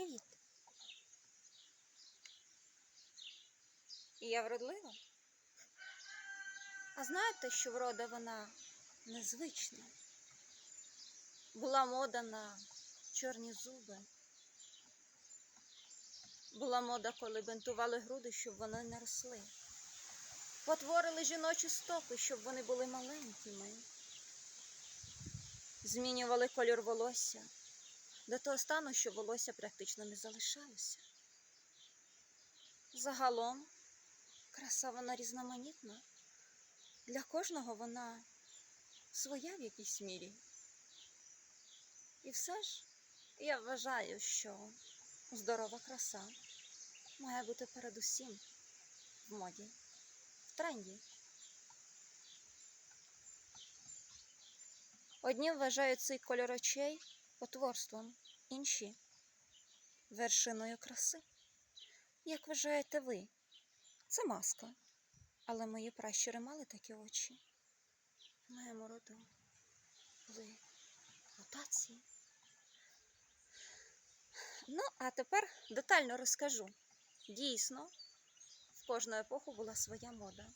Привіт. І я вродлива. А знаєте, що врода вона незвична? Була мода на чорні зуби. Була мода, коли бинтували груди, щоб вони не росли. Потворили жіночі стопи, щоб вони були маленькими. Змінювали кольор волосся до того стану, що волосся практично не залишалося. Загалом краса вона різноманітна. Для кожного вона своя в якійсь мірі. І все ж я вважаю, що здорова краса має бути передусім в моді, в тренді. Одні вважають цей кольор очей потворством, інші вершиною краси. Як вважаєте ви? Це маска. Але мої пращури мали такі очі. В моєму роду були мутації. Ну, а тепер детально розкажу. Дійсно, в кожну епоху була своя мода.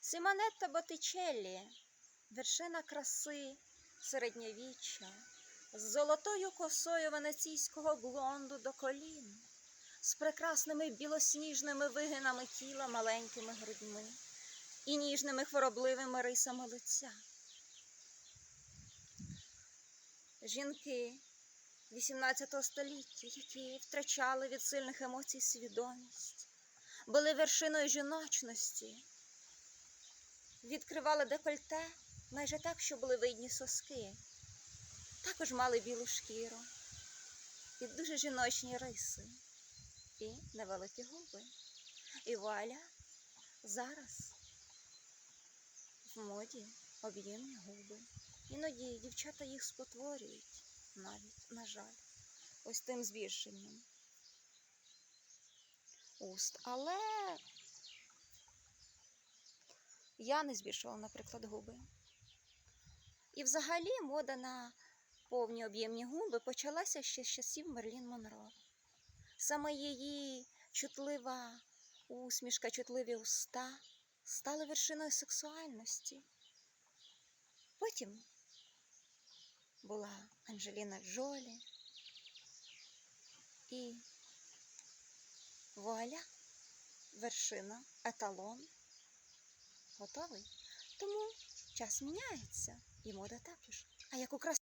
Симонетта Боттичеллі – вершина краси середньовіччя, з золотою косою венеційського блонду до колін, з прекрасними білосніжними вигинами тіла маленькими грудьми і ніжними хворобливими рисами лиця. Жінки XVIII століття, які втрачали від сильних емоцій свідомість, були вершиною жіночності, відкривали декольте майже так, що були видні соски, також мали білу шкіру і дуже жіночні риси, і невеликі губи. І вуаля зараз в моді об'ємні губи. Іноді дівчата їх спотворюють навіть, на жаль, ось тим збільшенням уст. Але я не збільшувала, наприклад, губи. І взагалі мода на повні об'ємні губи почалася ще з часів Мерлін Монро. Саме її чутлива усмішка, чутливі уста стали вершиною сексуальності. Потім була Анджеліна Джолі і вуаля, вершина, еталон. Готовий? Тому час міняється, і мода також. А як у красі